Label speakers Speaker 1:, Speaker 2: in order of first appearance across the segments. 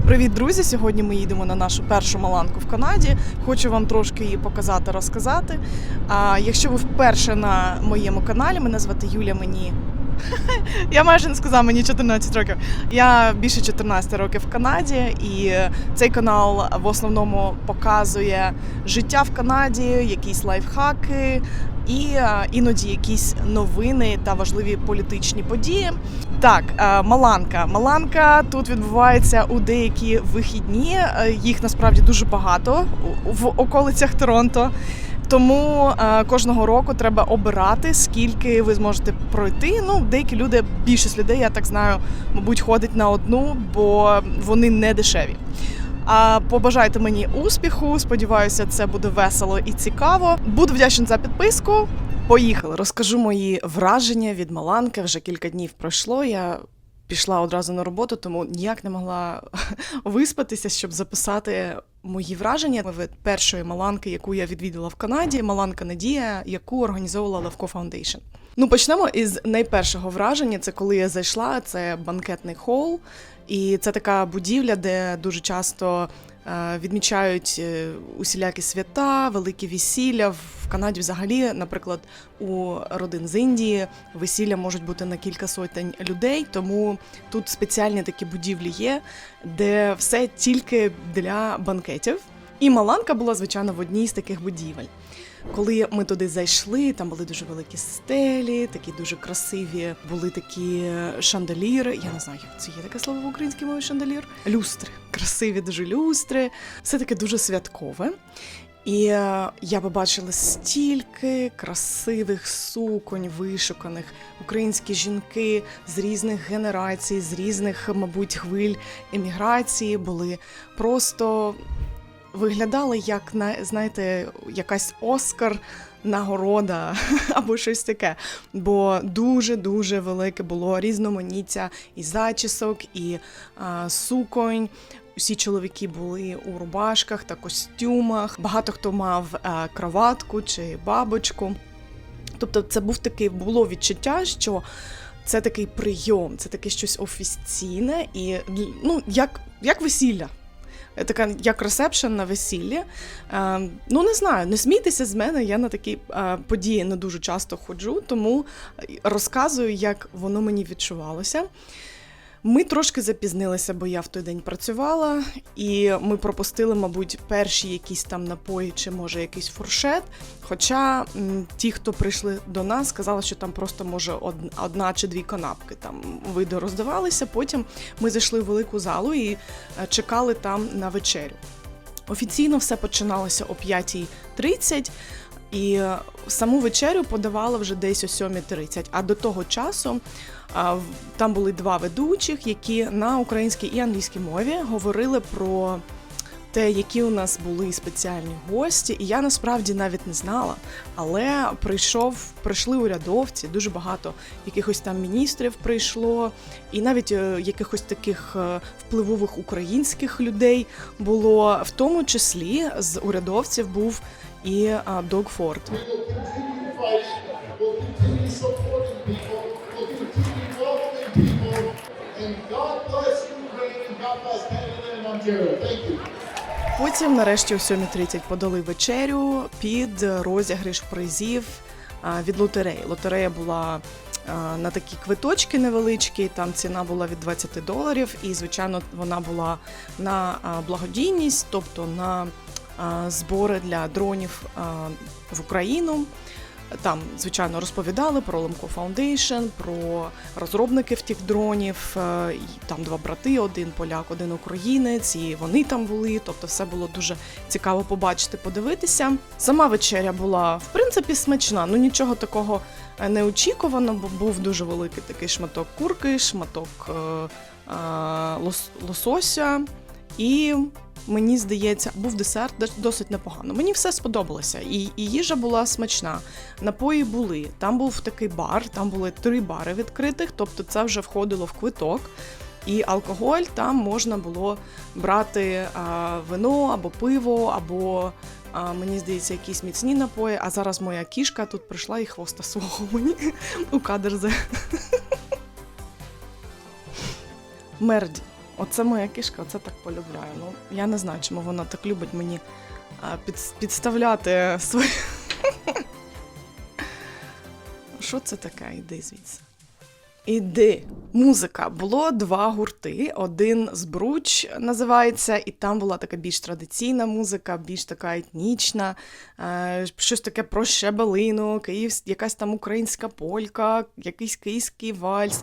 Speaker 1: Привіт, друзі! Сьогодні ми їдемо на нашу першу маланку в Канаді. Хочу вам трошки її показати, розказати. А якщо ви вперше на моєму каналі, мене звати Юля. Мені я майже не сказала, мені 14 років. Я більше 14 років в Канаді, і цей канал в основному показує життя в Канаді, якісь лайфхаки. І е, іноді якісь новини та важливі політичні події. Так, е, Маланка. Маланка тут відбувається у деякі вихідні. Е, Їх насправді дуже багато в околицях Торонто. Тому е, кожного року треба обирати, скільки ви зможете пройти. Ну, деякі люди, більшість людей, я так знаю, мабуть, ходить на одну, бо вони не дешеві. А побажайте мені успіху. Сподіваюся, це буде весело і цікаво. Буду вдячна за підписку. Поїхали. Розкажу мої враження від Маланки. Вже кілька днів пройшло. Я пішла одразу на роботу, тому ніяк не могла виспатися, щоб записати мої враження від першої Маланки, яку я відвідала в Канаді. Маланка Надія, яку організовувала Левко Фаундейшн. Ну, почнемо із найпершого враження. Це коли я зайшла. Це банкетний хол, і це така будівля, де дуже часто відмічають е, усілякі свята, великі весілля. В Канаді взагалі, наприклад, у родин з Індії весілля можуть бути на кілька сотень людей, тому тут спеціальні такі будівлі є, де все тільки для банкетів. І Маланка була, звичайно, в одній з таких будівель. Коли ми туди зайшли, там були дуже великі стелі, такі дуже красиві, були такі шанделіри. Я не знаю, як це є таке слово в українській мові шанделір. Люстри. Красиві дуже люстри. Все таке дуже святкове. І е, я побачила стільки красивих суконь вишуканих, українські жінки з різних генерацій, з різних, мабуть, хвиль еміграції були просто виглядали як на знаєте, якась Оскар. Нагорода або щось таке, бо дуже дуже велике було різноманіття і зачісок, і а, суконь. Усі чоловіки були у рубашках та костюмах. Багато хто мав а, кроватку чи бабочку. Тобто, це був такий було відчуття, що це такий прийом, це таке щось офіційне і ну як, як весілля. Така як ресепшн на весіллі. Е, ну не знаю, не смійтеся з мене. Я на такі е, події не дуже часто ходжу, тому розказую, як воно мені відчувалося. Ми трошки запізнилися, бо я в той день працювала, і ми пропустили, мабуть, перші якісь там напої чи може якийсь фуршет. Хоча ті, хто прийшли до нас, сказали, що там просто може од- одна чи дві канапки там види роздавалися. Потім ми зайшли в велику залу і е, чекали там на вечерю. Офіційно все починалося о 5.30, і саму вечерю подавали вже десь о 7.30. А до того часу там були два ведучих, які на українській і англійській мові говорили про те, які у нас були спеціальні гості. І я насправді навіть не знала. Але прийшов, прийшли урядовці, дуже багато якихось там міністрів прийшло, і навіть е, якихось таких е, впливових українських людей було, в тому числі з урядовців був і Дог. Потім, нарешті, о 7.30 подали вечерю під розіграш призів від лотереї. Лотерея була на такі квиточки невеличкі, там ціна була від 20 доларів, і, звичайно, вона була на благодійність, тобто на збори для дронів в Україну. Там, звичайно, розповідали про Лемко Foundation, про розробників тих дронів. е, Там два брати, один поляк, один українець, і вони там були. Тобто, все було дуже цікаво побачити, подивитися. Сама вечеря була в принципі смачна. Ну нічого такого е, неочікувано, бо був дуже великий такий шматок курки, шматок е, е, лос- лосося. І мені здається, був десерт дос- досить непогано. Мені все сподобалося, і, і їжа була смачна. Напої були. Там був такий бар, там були три бари відкритих, тобто це вже входило в квиток. І алкоголь там можна було брати а, вино або пиво, або а, мені здається, якісь міцні напої. А зараз моя кішка тут прийшла і хвоста свого мені у кадр. Мерді. Оце моя кішка, оце так полюбляю. Ну, я не знаю, чому вона так любить мені під, підставляти свої. Що це таке? Іди звідси. Іди. Музика. Було два гурти. Один з Бруч називається, і там була така більш традиційна музика, більш така етнічна, е, щось таке про щебелину, Київ, якась там українська полька, якийсь київський вальс.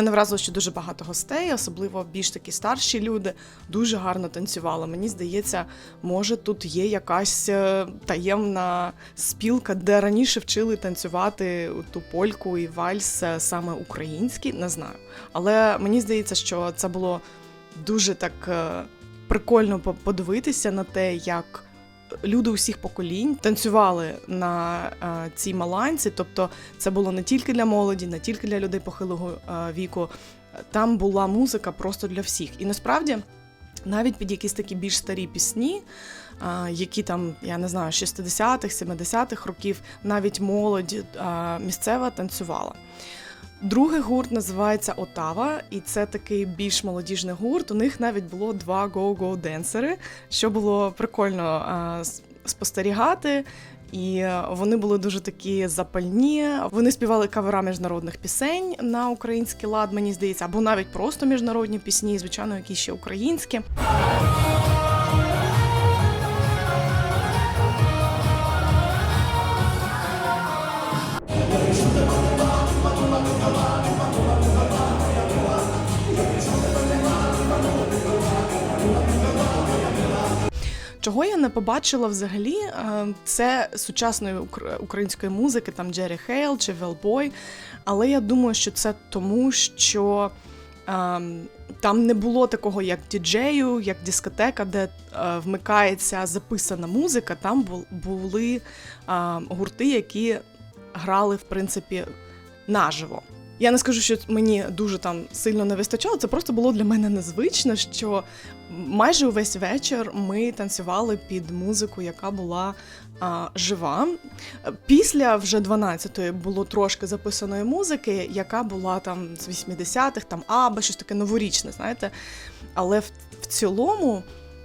Speaker 1: Мене вразило, що дуже багато гостей, особливо більш такі старші люди, дуже гарно танцювали. Мені здається, може тут є якась е, таємна спілка, де раніше вчили танцювати ту польку і вальс е, саме український, не знаю. Але мені здається, що це було дуже так е, прикольно подивитися на те, як люди усіх поколінь танцювали на е, цій маланці. Тобто це було не тільки для молоді, не тільки для людей похилого е, віку. Там була музика просто для всіх. І насправді. Навіть під якісь такі більш старі пісні, які там, я не знаю, 60-х, 70-х років, навіть молодь місцева танцювала. Другий гурт називається Отава, і це такий більш молодіжний гурт. У них навіть було два go-go денсери, що було прикольно а, спостерігати. І вони були дуже такі запальні. Вони співали кавера міжнародних пісень на український лад, мені здається, або навіть просто міжнародні пісні, звичайно, якісь ще українські. Чого я не побачила взагалі, е, це сучасної української музики, там Джері Хейл чи Велбой. Але я думаю, що це тому, що ем, там не було такого, як діджею, як дискотека, де е, вмикається записана музика. Там бу- були е, гурти, які грали, в принципі, наживо. Я не скажу, що мені дуже там сильно не вистачало. Це просто було для мене незвично, що майже увесь вечір ми танцювали під музику, яка була а, жива. Після вже 12-ї було трошки записаної музики, яка була там з 80-х, там аба, щось таке новорічне, знаєте. Але в, в цілому.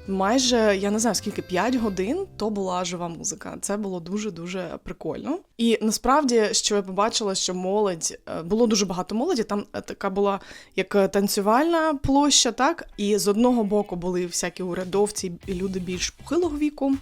Speaker 1: Майже я не знаю скільки 5 годин то була жива музика. Це було дуже дуже прикольно. І насправді, що я побачила, що молодь е, було дуже багато молоді. Там е, така була як е, танцювальна площа, так і з одного боку були всякі урядовці і люди більш похилого віку,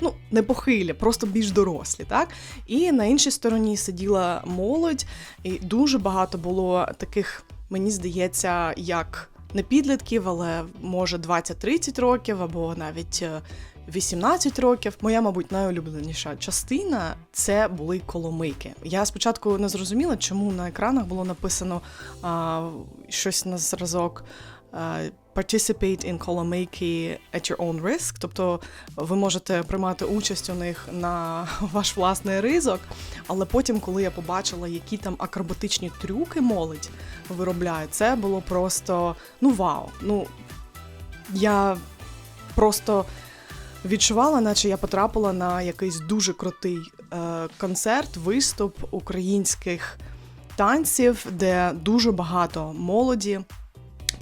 Speaker 1: ну не похилі, просто більш дорослі, так. І на іншій стороні сиділа молодь, і дуже багато було таких, мені здається, як не підлітків, але може 20-30 років або навіть. е, 18 років. Моя, мабуть, найулюбленіша частина це були коломийки. Я спочатку не зрозуміла, чому на екранах було написано а, щось на зразок. А, Participate in коломийки at your own risk, тобто ви можете приймати участь у них на ваш власний ризик. Але потім, коли я побачила, які там акробатичні трюки молодь виробляє, це було просто ну вау. Ну я просто відчувала, наче я потрапила на якийсь дуже крутий е, концерт, виступ українських танців, де дуже багато молоді.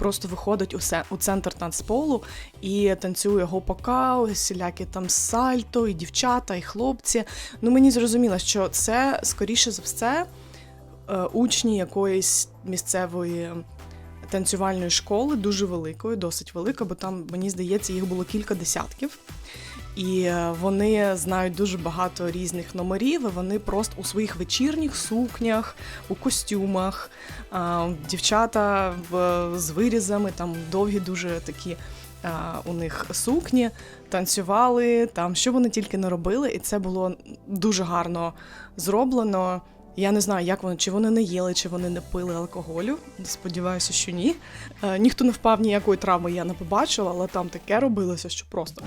Speaker 1: Просто виходить у, се- у центр танцполу і танцює гопака, всілякі там сальто, і дівчата, і хлопці. Ну мені зрозуміло, що це скоріше за все е, учні якоїсь місцевої танцювальної школи, дуже великої, досить великої, бо там, мені здається, їх було кілька десятків. І е, вони знають дуже багато різних номерів. і Вони просто у своїх вечірніх сукнях, у костюмах, дівчата з вирізами, там довгі дуже такі у них сукні, танцювали там, що вони тільки не робили, і це було дуже гарно зроблено. Я не знаю, як вони, чи вони не їли, чи вони не пили алкоголю. Сподіваюся, що ні. Е, ніхто не впав ніякої травми, я не побачила, але там таке робилося, що просто.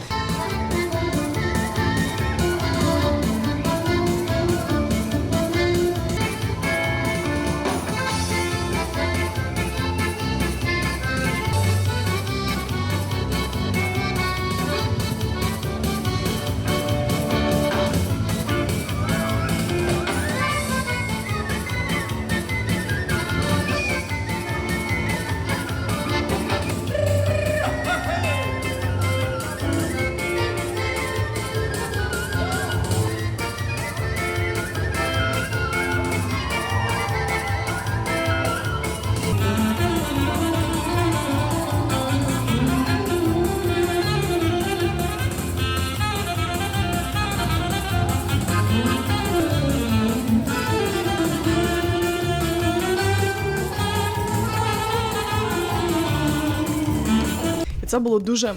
Speaker 1: Це було дуже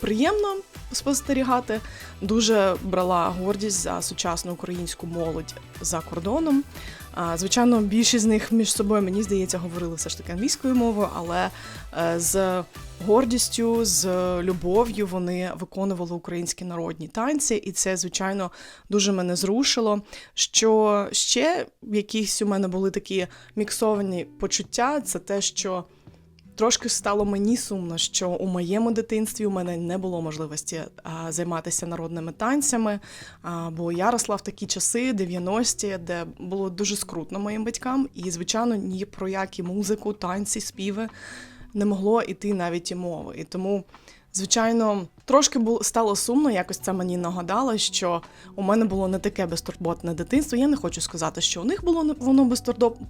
Speaker 1: приємно спостерігати. Дуже брала гордість за сучасну українську молодь за кордоном. Звичайно, більшість з них між собою, мені здається, говорили все ж таки англійською мовою, але е, з гордістю, з любов'ю вони виконували українські народні танці, і це, звичайно, дуже мене зрушило. Що ще якісь у мене були такі міксовані почуття, це те, що Трошки стало мені сумно, що у моєму дитинстві у мене не було можливості а, займатися народними танцями. А, бо я росла в такі часи, 90-ті, де було дуже скрутно моїм батькам, і, звичайно, ні про які музику, танці, співи не могло іти навіть і мови. І тому, звичайно, трошки було стало сумно, якось це мені нагадало, що у мене було не таке безтурботне дитинство. Я не хочу сказати, що у них було воно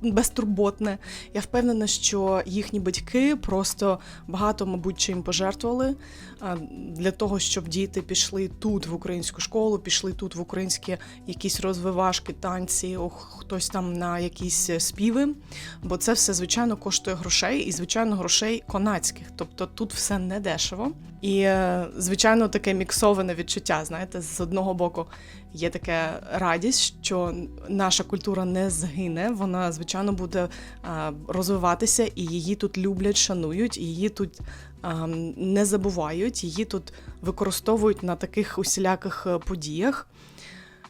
Speaker 1: безтурботне. Я впевнена, що їхні батьки просто багато, мабуть, чим пожертвували для того, щоб діти пішли тут в українську школу, пішли тут в українські якісь розвивашки, танці, хтось там на якісь співи. Бо це все, звичайно, коштує грошей, і, звичайно, грошей канадських. Тобто тут все не дешево. І, е, звичайно, таке міксоване відчуття. Знаєте, з одного боку є така радість, що наша культура не згине. Вона, звичайно, буде розвиватися, і її тут люблять, шанують, її тут не забувають, її тут використовують на таких усіляких е, подіях.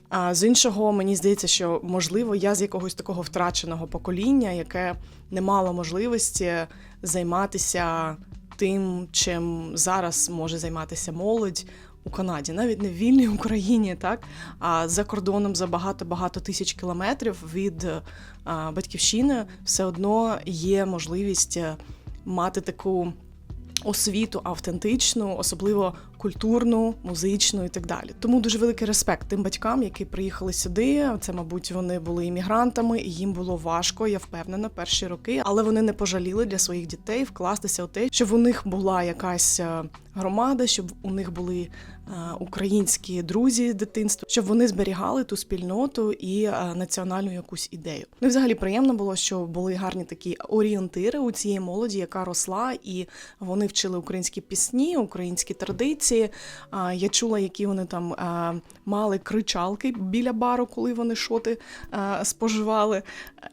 Speaker 1: А з іншого, мені здається, що можливо я з якогось такого втраченого покоління, яке не мало можливості займатися тим, чим зараз може займатися молодь у Канаді, навіть не в вільній Україні, так а за кордоном за багато-багато тисяч кілометрів від батьківщини все одно є можливість е, мати таку освіту автентичну, особливо культурну, музичну і так далі. Тому дуже великий респект тим батькам, які приїхали сюди. Це, мабуть, вони були іммігрантами, і їм було важко, я впевнена, перші роки, але вони не пожаліли для своїх дітей вкластися у те, щоб у них була якась е, громада, щоб у них були українські друзі дитинства, щоб вони зберігали ту спільноту і е, національну якусь ідею. Ну, і взагалі приємно було, що були гарні такі орієнтири у цієї молоді, яка росла, і вони вчили українські пісні, українські традиції. Я чула, які вони там мали кричалки біля бару, коли вони шоти споживали.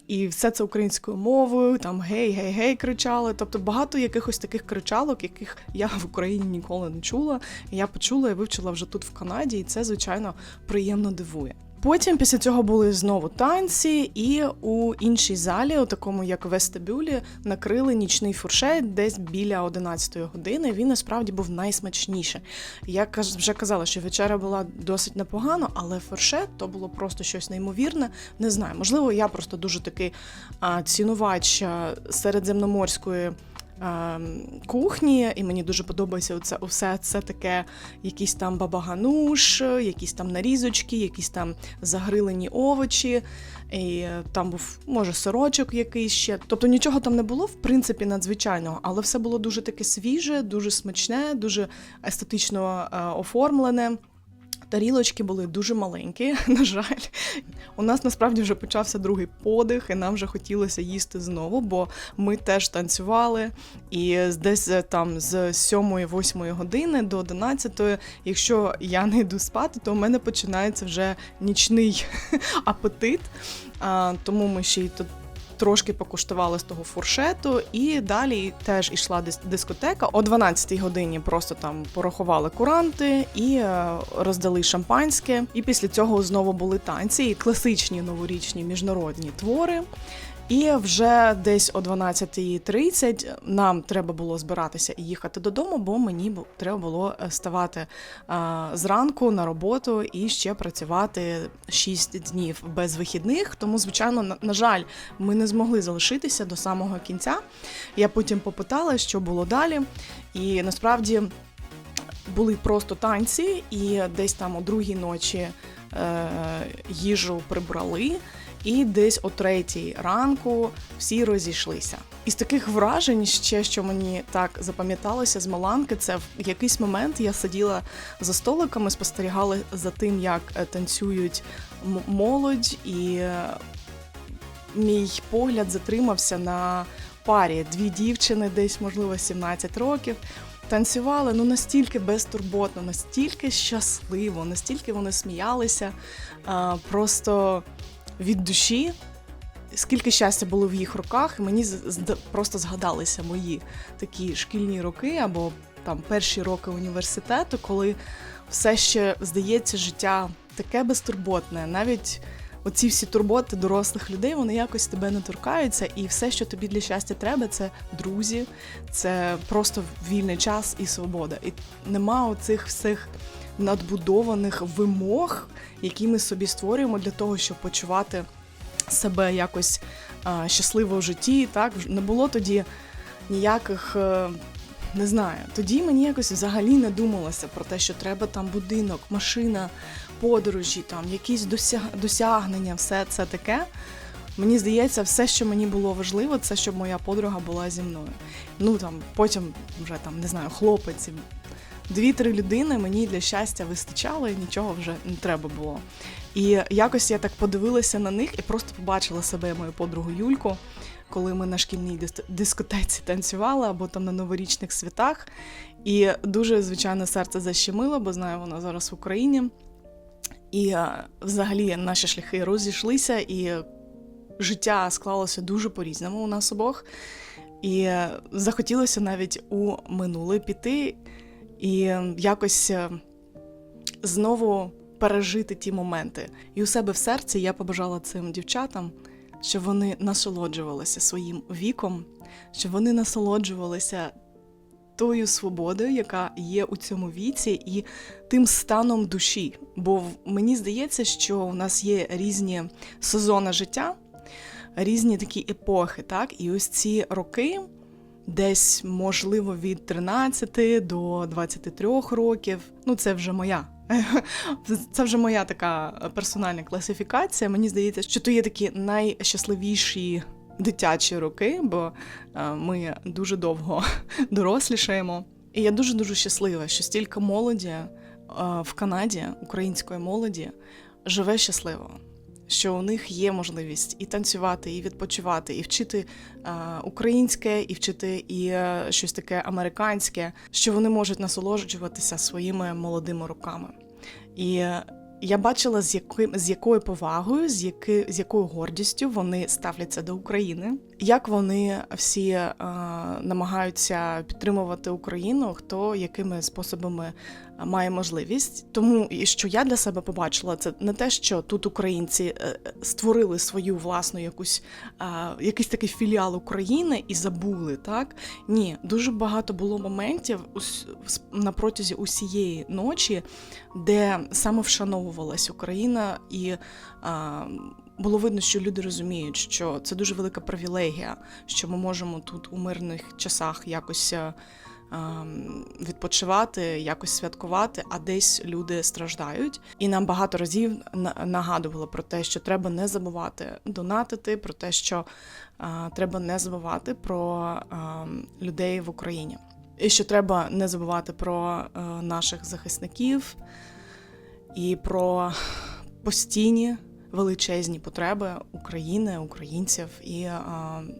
Speaker 1: І все це українською мовою, там гей, гей, гей кричали. Тобто багато якихось таких кричалок, яких я в Україні ніколи не чула. Я почула вивчила вже тут в Канаді, і це, звичайно, приємно дивує. Потім після цього були знову танці, і у іншій залі, у такому як вестибюлі, накрили нічний фуршет десь біля 11-ї години. Він насправді був найсмачніший. Я вже казала, що вечеря була досить непогана, але фуршет то було просто щось неймовірне. Не знаю, можливо, я просто дуже такий а, цінувач середземноморської. Ем, Кухні, і мені дуже подобається оце, усе це таке, якісь там бабагануш, якісь там нарізочки, якісь там загрилені овочі, і там був, може, сирочок якийсь ще. Тобто нічого там не було, в принципі, надзвичайного, але все було дуже таке свіже, дуже смачне, дуже естетично е, оформлене. Тарілочки були дуже маленькі, на жаль. У нас насправді вже почався другий подих, і нам вже хотілося їсти знову, бо ми теж танцювали. І десь е, там з 7-8 години до 11, якщо я не йду спати, то у мене починається вже нічний апетит. А, тому ми ще й тут трошки покуштували з того фуршету, і далі теж ішла дис- дискотека. О 12-й годині просто там порахували куранти і е, роздали шампанське. І після цього знову були танці, і класичні новорічні міжнародні твори. І вже десь о 12.30 нам треба було збиратися і їхати додому, бо мені треба було е, ставати а, зранку на роботу і ще працювати 6 днів без вихідних. Тому, звичайно, на жаль, ми не змогли залишитися до самого кінця. Я потім попитала, що було далі, і насправді були просто танці, і десь там о другій ночі е, їжу прибрали. І десь о третій ранку всі розійшлися. Із таких вражень, ще що мені так запам'яталося з Маланки, це в якийсь момент я сиділа за столиками, спостерігала за тим, як е, танцюють молодь, і е, мій погляд затримався на парі дві дівчини, десь можливо 17 років. танцювали ну настільки безтурботно, настільки щасливо, настільки вони сміялися, просто від душі. Скільки щастя було в їх руках, і мені просто згадалися мої такі шкільні роки або там перші роки університету, коли все ще здається життя таке безтурботне, навіть оці всі турботи дорослих людей, вони якось тебе не торкаються, і все, що тобі для щастя треба, це друзі, це просто вільний час і свобода. І нема оцих всіх надбудованих вимог, які ми собі створюємо для того, щоб почувати себе якось щасливо в житті. Так не було тоді ніяких. Не знаю, тоді мені якось взагалі не думалося про те, що треба там будинок, машина, подорожі, там якісь досяг- досягнення, все це таке. Мені здається, все, що мені було важливо, це щоб моя подруга була зі мною. Ну там потім вже там не знаю, хлопець. Дві-три людини мені для щастя вистачало і нічого вже не треба було. І якось я так подивилася на них і просто побачила себе мою подругу Юльку, коли ми на шкільній дискотеці танцювали або там на новорічних святах. І дуже, звичайно, серце защемило, бо знаю, вона зараз в Україні. І е, взагалі наші шляхи розійшлися, і життя склалося дуже по-різному у нас обох. І е, захотілося навіть у минуле піти і якось е, знову пережити ті моменти. І у себе в серці я побажала цим дівчатам, щоб вони насолоджувалися своїм віком, щоб вони насолоджувалися тою свободою, яка є у цьому віці, і тим станом душі. Бо мені здається, що у нас є різні сезони життя, різні такі епохи, так? І ось ці роки. Десь, можливо, від 13 до 23 років. Ну, це вже моя. Це вже моя така персональна класифікація. Мені здається, що то є такі найщасливіші дитячі роки, бо е, ми дуже довго дорослішаємо. І я дуже дуже щаслива, що стільки молоді е, в Канаді, української молоді, живе щасливо. Що у них є можливість і танцювати, і відпочивати, і вчити е, українське, і вчити і е, щось таке американське, що вони можуть насолоджуватися своїми молодими руками. І е, я бачила, з яким з якою повагою, з яки, з якою гордістю вони ставляться до України, як вони всі е, намагаються підтримувати Україну, хто якими способами е, має можливість. Тому і що я для себе побачила, це не те, що тут українці е, створили свою власну якусь якийсь такий філіал України і забули, так ні, дуже багато було моментів на протязі усієї ночі, де саме вшановувалась Україна, і було видно, що люди розуміють, що це дуже велика привілегія, що ми можемо тут у мирних часах якось. ем, Відпочивати, якось святкувати, а десь люди страждають. І нам багато разів на- нагадували про те, що треба не забувати донатити, про те, що а, треба не забувати про ем, людей в Україні. І що треба не забувати про е, наших захисників і про постійні величезні потреби України, українців і е,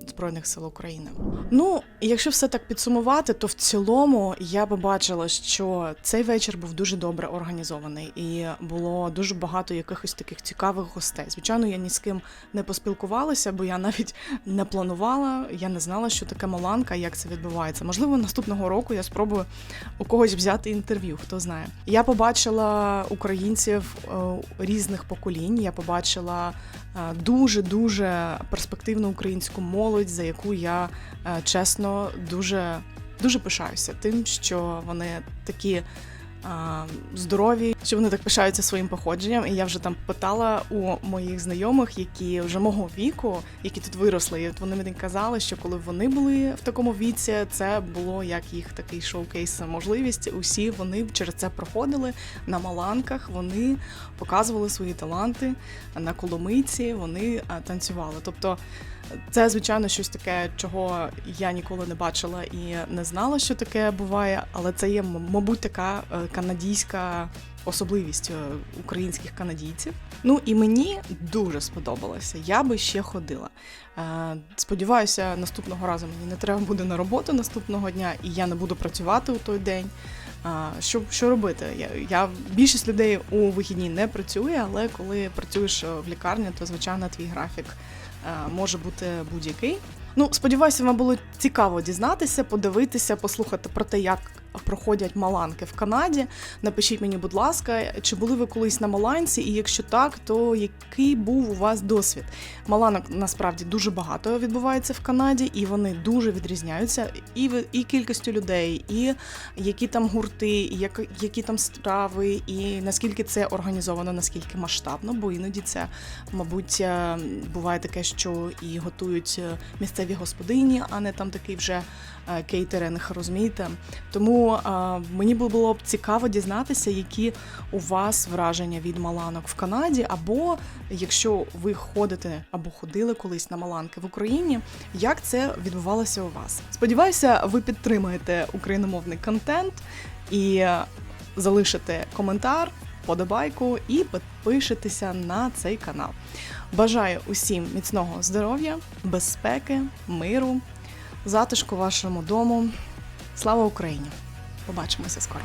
Speaker 1: Збройних сил України. Ну, якщо все так підсумувати, то в цілому я побачила, що цей вечір був дуже добре організований, і було дуже багато якихось таких цікавих гостей. Звичайно, я ні з ким не поспілкувалася, бо я навіть не планувала, я не знала, що таке Маланка, як це відбувається. Можливо, наступного року я спробую у когось взяти інтерв'ю, хто знає. Я побачила українців е, різних поколінь. Я побачила дуже дуже перспективну українську молодь, за яку я е, чесно дуже дуже пишаюся тим, що вони такі. Здорові, що вони так пишаються своїм походженням. І я вже там питала у моїх знайомих, які вже мого віку, які тут виросли. І от вони мені казали, що коли вони були в такому віці, це було як їх такий шоукейс можливість. Усі вони через це проходили на маланках. Вони показували свої таланти на коломийці, вони танцювали. Тобто Це, звичайно, щось таке, чого я ніколи не бачила і не знала, що таке буває, але це є, мабуть, така е, канадійська особливість е, українських канадійців. Ну і мені дуже сподобалося. Я би ще ходила. Е, Сподіваюся, наступного разу мені не треба буде на роботу наступного дня, і я не буду працювати у той день. Що, що робити? Я, я більшість людей у вихідні не працює, але коли працюєш в лікарні, то звичайно твій графік може бути будь-який. Ну, сподіваюся, вам було цікаво дізнатися, подивитися, послухати про те, як проходять маланки в Канаді. Напишіть мені, будь ласка, чи були ви колись на Маланці, і якщо так, то який був у вас досвід? Маланок насправді дуже багато відбувається в Канаді, і вони дуже відрізняються і, і кількістю людей, і які там гурти, і як, які там страви, і наскільки це організовано, наскільки масштабно, бо іноді це, мабуть, е, буває таке, що і готують е, місцеві господині, а не там такий вже е, кейтеринг, розумієте? Тому е, мені було б цікаво дізнатися, які у вас враження від маланок в Канаді, або якщо ви ходите або ходили колись на маланки в Україні, як це відбувалося у вас? Сподіваюся, ви підтримаєте україномовний контент і залишите коментар, подобайку і підпишетеся на цей канал. Бажаю усім міцного здоров'я, безпеки, миру, затишку вашому дому. Слава Україні! Побачимося скоро!